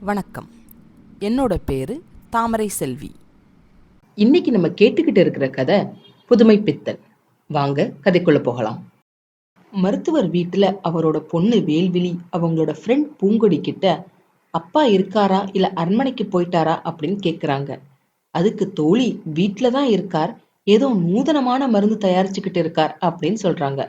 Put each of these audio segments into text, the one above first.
வணக்கம். என்னோட பேரு தாமரை செல்வி. இன்னைக்கு நம்ம கேட்டுக்கிட்டு இருக்கிற கதை புதுமை பித்தல் வாங்க கதைக்குள்ள போகலாம். மருத்துவர் வீட்டுல அவரோட பொண்ணு வேல்விழி அவங்களோட ஃப்ரெண்ட் பூங்கொடி கிட்ட அப்பா இருக்காரா? இல்ல அரண்மனைக்கு போயிட்டாரா? அப்படின்னு கேக்குறாங்க. அதுக்கு தோழி வீட்டுல தான் இருக்கார். ஏதோ நூதனமான மருந்து தயாரிச்சுக்கிட்டு இருக்கார். அப்படின்னு சொல்றாங்க.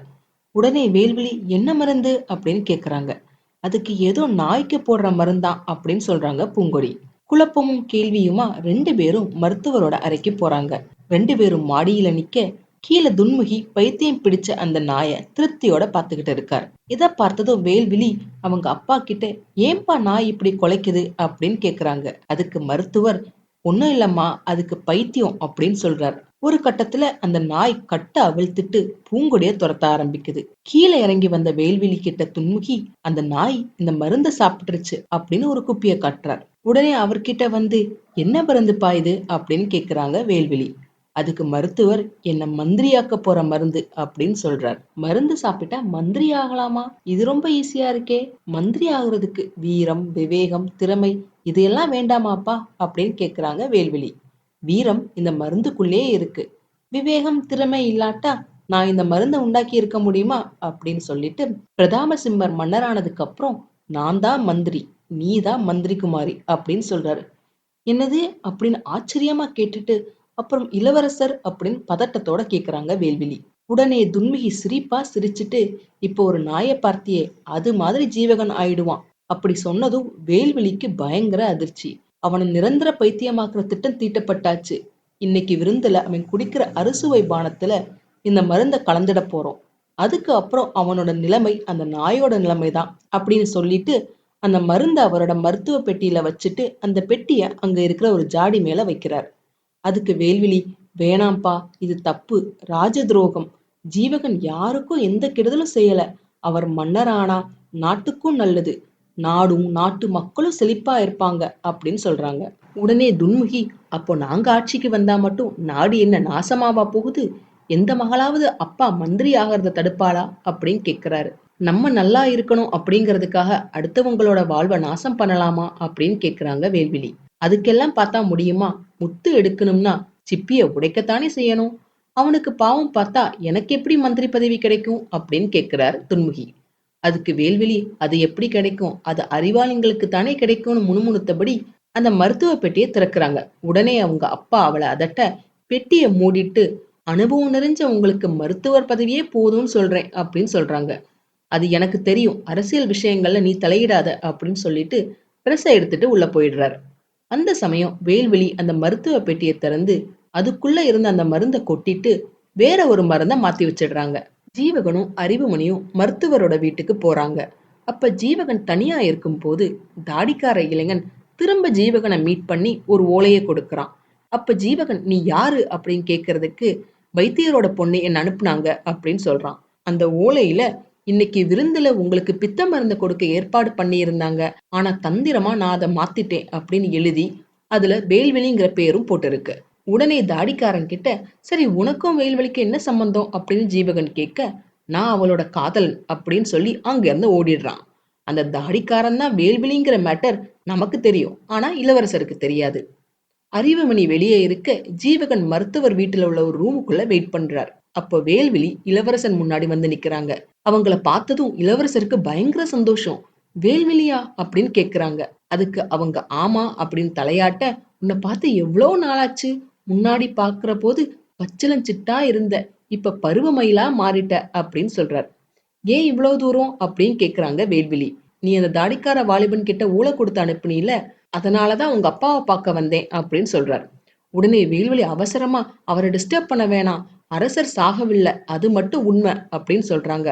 உடனே வேல்விழி என்ன மருந்து? அப்படின்னு கேக்குறாங்க. அதுக்கு ஏதோ நாய்க்கு போடுற மருந்தான் அப்படின்னு சொல்றாங்க பூங்கொடி. குழப்பமும் கேள்வியுமா ரெண்டு பேரும் மருத்துவரோட அறைக்கு போறாங்க. ரெண்டு பேரும் மாடியில நிக்க கீழே துன்முகி பைத்தியம் பிடிச்ச அந்த நாயை திருப்தியோட பார்த்துக்கிட்டு இருக்கார். இதை பார்த்ததும் வேல்விழி அவங்க அப்பா கிட்ட ஏன்பா நாய் இப்படி குலைக்குது? அப்படின்னு கேக்குறாங்க. அதுக்கு மருத்துவர் ஒண்ணும் இல்லம்மா அதுக்கு பைத்தியம் அப்படின்னு சொல்றார். ஒரு கட்டத்துல அந்த நாய் கட்ட அவிழ்த்துட்டு பூங்கொடிய துரத்த ஆரம்பிக்குது. கீழே இறங்கி வந்த வேல்வெளி கிட்ட துன்முகி அந்த நாய் இந்த மருந்த சாப்பிட்டுருச்சு அப்படின்னு ஒரு குப்பிய காட்டுறார். உடனே அவர்கிட்ட வந்து என்ன மருந்துப்பா இது? அப்படின்னு கேக்குறாங்க வேல்வெளி அதுக்கு மருத்துவர் என்ன மந்திரியாக்க போற மருந்து அப்படின்னு சொல்றார். மருந்து சாப்பிட்டா மந்திரி ஆகலாமா? இது ரொம்ப ஈஸியா இருக்கே. மந்திரி ஆகுறதுக்கு வீரம் விவேகம் திறமை இதையெல்லாம் வேண்டாமாப்பா? அப்படின்னு கேக்குறாங்க வேல்வெளி வீரம் இந்த மருந்துக்குள்ளே இருக்கு. விவேகம் திறமை இல்லாட்டா நான் இந்த மருந்தை உண்டாக்கி இருக்க முடியுமா? அப்படின்னு சொல்லிட்டு பிரதாம சிம்மர் மன்னரானதுக்கு அப்புறம் நான் தான் மந்திரி நீ தான் மந்திரி குமாரி அப்படின்னு சொல்றாரு. என்னது? அப்படின்னு ஆச்சரியமா கேட்டுட்டு அப்புறம் இளவரசர் அப்படின்னு பதட்டத்தோட கேக்குறாங்க வேல்விழி. உடனே துன்மிகி சிரிப்பா சிரிச்சுட்டு இப்போ ஒரு நாயை பார்த்தியே அது மாதிரி ஜீவகன் ஆயிடுவான். அப்படி சொன்னதும் வேல்விழிக்கு பயங்கர அதிர்ச்சி. அவனை நிரந்தர பைத்தியமாக்குற திட்டம் தீட்டப்பட்டாச்சு. இன்னைக்கு விருந்துல அவன் குடிக்கிற அறுசுவை பானத்துல இந்த மருந்தை கலந்துட போறோம். அதுக்கு அப்புறம் அவனோட நிலைமை அந்த நாயோட நிலைமை தான் அப்படின்னு சொல்லிட்டு அந்த மருந்தை அவரோட மருத்துவ பெட்டியில வச்சுட்டு அந்த பெட்டியை அங்க இருக்கிற ஒரு ஜாடி மேல வைக்கிறார். அதுக்கு வேல்விழி வேணாம்ப்பா இது தப்பு. ராஜ துரோகம் ஜீவகன் யாருக்கும் எந்த கெடுதலும் செய்யல. அவர் மன்னரானா? நாட்டுக்கும் நல்லது. நாடும் நாட்டு மக்களும் செழிப்பா இருப்பாங்க அப்படின்னு சொல்றாங்க. உடனே துன்முகி அப்போ நாங்க ஆட்சிக்கு வந்தா மட்டும் நாடு என்ன நாசமாவா போகுது? எந்த மகளாவது அப்பா மந்திரி ஆகிறத தடுப்பாளா? அப்படின்னு கேட்கிறாரு நம்ம நல்லா இருக்கணும் அப்படிங்கிறதுக்காக அடுத்தவங்களோட வாழ்வை நாசம் பண்ணலாமா? அப்படின்னு கேக்குறாங்க வேல்விழி. அதுக்கெல்லாம் பார்த்தா முடியுமா? முத்து எடுக்கணும்னா சிப்பிய உடைக்கத்தானே செய்யணும்? அவனுக்கு பாவம் பார்த்தா எனக்கு எப்படி மந்திரி பதவி கிடைக்கும்? அப்படின்னு கேட்கிறார் துன்முகி. அதுக்கு வேல்வெளி அது எப்படி கிடைக்கும்? அது அறிவாளிங்களுக்கு தானே கிடைக்கும்னு முணுமுணுத்தபடி அந்த மருத்துவ பெட்டியை திறக்கிறாங்க. உடனே அவங்க அப்பா அவளை அதட்ட பெட்டியை மூடிட்டு அனுபவம் நிறைஞ்ச உங்களுக்கு மருத்துவர் பதவியே போதும்னு சொல்றேன் அப்படின்னு சொல்றாங்க. அது எனக்கு தெரியும். அரசியல் விஷயங்கள்ல நீ தலையிடாத அப்படின்னு சொல்லிட்டு பிரசை எடுத்துட்டு உள்ள போயிடுறாரு. அந்த சமயம் வேல்வெளி அந்த மருத்துவ பெட்டியை திறந்து அதுக்குள்ள இருந்த அந்த மருந்தை கொட்டிட்டு வேற ஒரு மருந்தை மாத்தி வச்சிடுறாங்க. ஜீவகனும் அறிவுமணியும் மருத்துவரோட வீட்டுக்கு போறாங்க. அப்ப ஜீவகன் தனியா இருக்கும் போது தாடிக்கார இளைஞன் திரும்ப ஜீவகனை மீட் பண்ணி ஒரு ஓலையை கொடுக்கறான். அப்ப ஜீவகன் நீ யாரு? அப்படின்னு கேக்குறதுக்கு வைத்தியரோட பொண்ணு என்ன அனுப்புனாங்க அப்படின்னு சொல்றான். அந்த ஓலையில இன்னைக்கு விருந்துல உங்களுக்கு பித்த மருந்து கொடுக்க ஏற்பாடு பண்ணியிருந்தாங்க. ஆனா தந்திரமா நான் அதை மாத்திட்டேன் அப்படின்னு எழுதி அதுல வேல்வெளிங்கிற பேரும் போட்டிருக்கு. உடனே தாடிக்காரன் கிட்ட சரி உனக்கும் வேல்வெளிக்கு என்ன சம்பந்தம்? அப்படின்னு ஜீவகன் கேட்க நான் அவளோட காதல் அப்படின்னு சொல்லி அங்க இருந்து ஓடிடுறான். அந்த தாடிக்காரன் தான் வேல்வெளிங்கிற மேட்டர் நமக்கு தெரியும் ஆனா இளவரசருக்கு தெரியாது. அறிவுமணி வெளியே இருக்க ஜீவகன் மருத்துவர் வீட்டில் உள்ள ஒரு ரூமுக்குள்ள வெயிட் பண்றார். அப்போ வேல்விழி இளவரசன் முன்னாடி வந்து நிக்கிறாங்க. அவங்கள பார்த்ததும் இளவரசருக்கு பயங்கர சந்தோஷம். வேல்விழியா அப்படின்னு கேக்குறாங்க. அதுக்கு அவங்க ஆமா அப்படின்னு தலையாட்ட உன்னை பார்த்து எவ்வளோ நாளாச்சு? முன்னாடி பாக்குற போது பச்சளஞ்சிட்டா இருந்த. இப்ப பருவமயிலா மாறிட்ட அப்படின்னு சொல்றார். ஏன் இவ்வளவு தூரம் அப்படின்னு கேக்குறாங்க வேல்விழி. நீ அந்த தாடிக்கார வாலிபன் கிட்ட ஊழ கொடுத்து அனுப்புனீல அதனாலதான் உங்க அப்பாவை பார்க்க வந்தேன் அப்படின்னு சொல்றார். உடனே வேல்வெளி அவசரமா அவரை டிஸ்டர்ப் பண்ண வேணாம் அரசர் சாகவில்லை அது மட்டும் உண்மை அப்படின்னு சொல்றாங்க.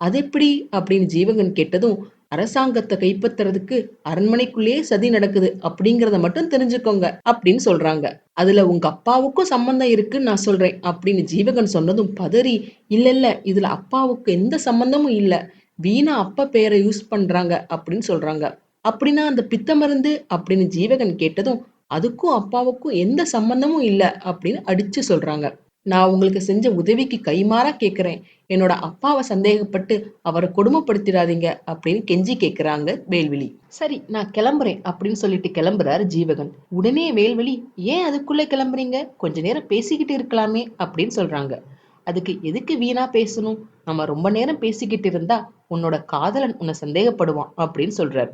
அது எப்படி அப்படின்னு ஜீவகன் கேட்டதும் அரசாங்கத்தை கைப்பற்றுறதுக்கு அரண்மனைக்குள்ளேயே சதி நடக்குது அப்படிங்கறத மட்டும் தெரிஞ்சுக்கோங்க அப்படின்னு சொல்றாங்க. அதுல உங்க அப்பாவுக்கும் சம்பந்தம் இருக்குன்னு நான் சொல்றேன் அப்படின்னு ஜீவகன் சொன்னதும் பதறி இல்ல இல்ல இதுல அப்பாவுக்கு எந்த சம்பந்தமும் இல்ல. வீணா அப்பா பேரை யூஸ் பண்றாங்க அப்படின்னு சொல்றாங்க. அப்படின்னா அந்த பித்த மருந்து அப்படின்னு ஜீவகன் கேட்டதும் அதுக்கும் அப்பாவுக்கும் எந்த சம்பந்தமும் இல்ல அப்படின்னு அடிச்சு சொல்றாங்க. நான் உங்களுக்கு செஞ்ச உதவிக்கு கைமாறா கேட்குறேன் என்னோட அப்பாவை சந்தேகப்பட்டு அவரை கொடுமைப்படுத்திடாதீங்க அப்படின்னு கெஞ்சி கேக்குறாங்க வேல்விழி. சரி நான் கிளம்புறேன் அப்படின்னு சொல்லிட்டு கிளம்புறாரு ஜீவகன். உடனே வேல்வெளி ஏன் அதுக்குள்ள கிளம்புறீங்க? கொஞ்ச நேரம் பேசிக்கிட்டு இருக்கலாமே அப்படின்னு சொல்றாங்க. அதுக்கு எதுக்கு வீணா பேசணும்? நம்ம ரொம்ப நேரம் பேசிக்கிட்டு இருந்தா உன்னோட காதலன் உன்னை சந்தேகப்படுவான் அப்படின்னு சொல்றாரு.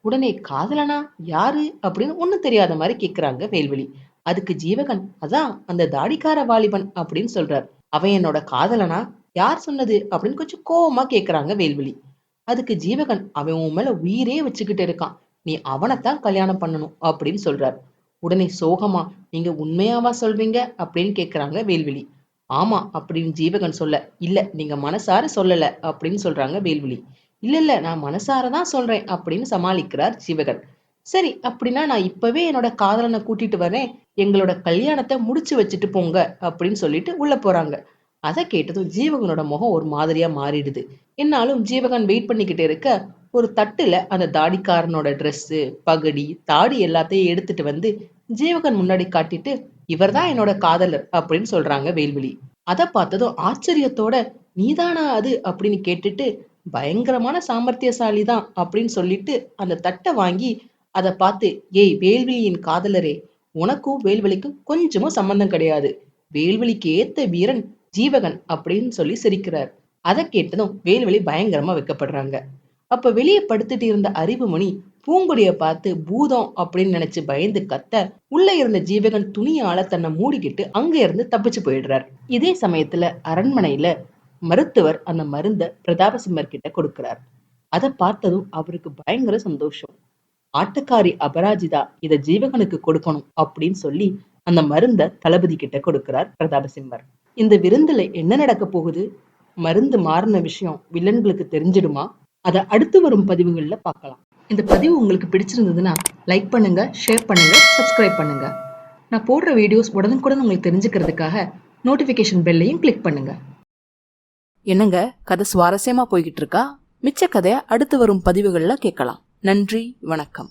உடனே காதலனா யாரு? அப்படின்னு ஒண்ணும் தெரியாத மாதிரி கேட்குறாங்க வேல்வெளி அதுக்கு ஜீவகன் அதான் அந்த தாடிக்கார வாலிபன் அப்படின்னு சொல்றார். அவன் என்னோட காதலனா? யார் சொன்னது? அப்படின்னு கொஞ்சம் கோவமா கேக்குறாங்க வேல்விழி அதுக்கு ஜீவகன் அவன் உன் மேல உயிரே வச்சுக்கிட்டு இருக்கான். நீ அவனைத்தான் கல்யாணம் பண்ணணும் அப்படின்னு சொல்றார். உடனே சோகமா நீங்க உண்மையாவா சொல்வீங்க அப்படின்னு கேக்குறாங்க வேல்விழி ஆமா அப்படின்னு ஜீவகன் சொல்ல இல்ல நீங்க மனசார சொல்லல அப்படின்னு சொல்றாங்க வேல்விழி இல்ல இல்ல நான் மனசார தான் சொல்றேன் அப்படின்னு சமாளிக்கிறார் ஜீவகன். சரி அப்படின்னா நான் இப்பவே என்னோட காதலனை கூட்டிட்டு வரேன். எங்களோட கல்யாணத்தை முடிச்சு வச்சுட்டு போங்க அப்படின்னு சொல்லிட்டு உள்ள போறாங்க. அதை கேட்டதும் ஜீவகனோட முகம் ஒரு மாதிரியா மாறிடுது. என்னாலும் ஜீவகன் வெயிட் பண்ணிக்கிட்டு இருக்க ஒரு தட்டுல அந்த தாடிக்காரனோட ட்ரெஸ்ஸு பகடி தாடி எல்லாத்தையும் எடுத்துட்டு வந்து ஜீவகன் முன்னாடி காட்டிட்டு இவர்தான் என்னோட காதலர் அப்படின்னு சொல்றாங்க வேல்விழி. அதை பார்த்ததும் ஆச்சரியத்தோட நீதானா அது? அப்படின்னு கேட்டுட்டு பயங்கரமான சாமர்த்தியசாலி தான் அப்படின்னு சொல்லிட்டு அந்த தட்டை வாங்கி அதை பார்த்து ஏய் வேல்விழியின் காதலரே உனக்கும் வேல்வெளிக்கும் கொஞ்சமும் சம்பந்தம் கிடையாது. வேல்வெளிக்கு ஏத்த வீரன் ஜீவகன் அப்படின்னு சொல்லி சிரிக்கிறார். அதை கேட்டதும் வேல்வெளி பயங்கரமா வைக்கப்படுறாங்க. அப்ப வெளியே படுத்துட்டு இருந்த அறிவுமணி பூங்கொடிய பார்த்து பூதம் அப்படின்னு நினைச்சு பயந்து கத்த உள்ள இருந்த ஜீவகன் துணியால தன்னை மூடிக்கிட்டு அங்க இருந்து தப்பிச்சு போயிடுறார். இதே சமயத்துல அரண்மனையில மருத்துவர் அந்த மருந்த பிரதாபசிம்மர் கிட்ட கொடுக்கிறார். அதை பார்த்ததும் அவருக்கு பயங்கர சந்தோஷம். ஆட்டக்காரி அபராஜிதா இத ஜீவகனுக்கு கொடுக்கணும் அப்படின்னு சொல்லி அந்த மருந்த தளபதி கிட்ட கொடுக்கிறார் பிரதாபசிம்மர் இந்த விருந்துல என்ன நடக்க போகுது? மருந்து மாறின விஷயம் வில்லன்களுக்கு தெரிஞ்சிடுமா? அதை அடுத்து வரும் பதிவுகளில் பார்க்கலாம். இந்த பதிவு உங்களுக்கு பிடிச்சிருந்ததுன்னா லைக் பண்ணுங்க ஷேர் பண்ணுங்க சப்ஸ்கிரைப் பண்ணுங்க. நான் போடுற வீடியோஸ் உடனுக்குடன் உங்களுக்கு தெரிஞ்சுக்கிறதுக்காக நோட்டிஃபிகேஷன் பெல்லையும் கிளிக் பண்ணுங்க. என்னங்க கதை சுவாரஸ்யமா போய்கிட்டு இருக்கா? மிச்ச கதையை அடுத்து வரும் பதிவுகளில் கேட்கலாம். நன்றி வணக்கம்.